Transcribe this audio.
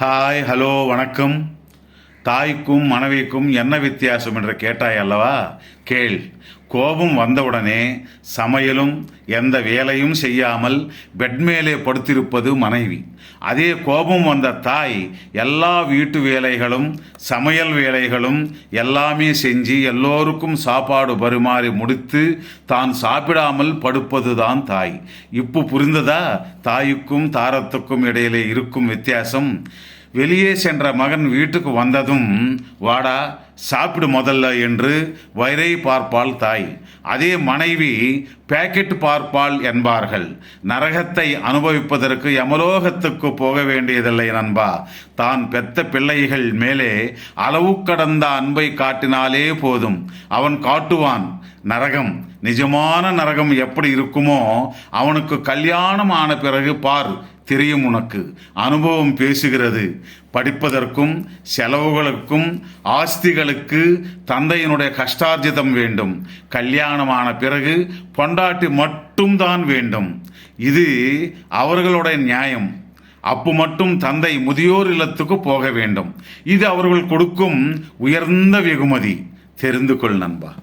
Hi hello வணக்கம். தாய்க்கும் மனைவிக்கும் என்ன வித்தியாசம் என்று கேட்டாய் அல்லவா? கேள். கோபம் வந்தவுடனே சமையலும் எந்த வேலையும் செய்யாமல் பெட் மேலே படுத்திருப்பது மனைவி. அதே கோபம் வந்த தாய் எல்லா வீட்டு வேலைகளும் சமையல் வேலைகளும் எல்லாமே செஞ்சு எல்லோருக்கும் சாப்பாடு பரிமாறி முடித்து தான் சாப்பிடாமல் படுப்பதுதான் தாய். இப்போ புரிந்ததா? தாய்க்கும் தாரத்துக்கும் இடையிலே இருக்கும் வித்தியாசம். வெளியே சென்ற மகன் வீட்டுக்கு வந்ததும் வாடா சாப்பிடு முதல்ல என்று வயிறை பார்ப்பாள் தாய். அதே மனைவி பேக்கெட் பார்ப்பாள் என்பார்கள். நரகத்தை அனுபவிப்பதற்கு யமலோகத்துக்கு போக வேண்டியதில்லை நண்பா. தான் பெத்த பிள்ளைகள் மேலே அளவு கடந்த அன்பை காட்டினாலே போதும். அவன் காட்டுவான் நரகம் நிஜமான நரகம் எப்படி இருக்குமோ அவனுக்கு கல்யாணம் ஆன பிறகு பார் தெரியும் உனக்கு. அனுபவம் பேசுகிறது. படிப்பதற்கும் செலவுகளுக்கும் ஆஸ்திகளுக்கு தந்தையினுடைய கஷ்டார்ஜிதம் வேண்டும். கல்யாணமான பிறகு பொண்டாட்டி மட்டும்தான் வேண்டும். இது அவர்களுடைய நியாயம். அப்பு மட்டும் தந்தை முதியோர் இல்லத்துக்கு போக வேண்டும். இது அவர்கள் கொடுக்கும் உயர்ந்த வெகுமதி. தெரிந்து கொள் நண்பா.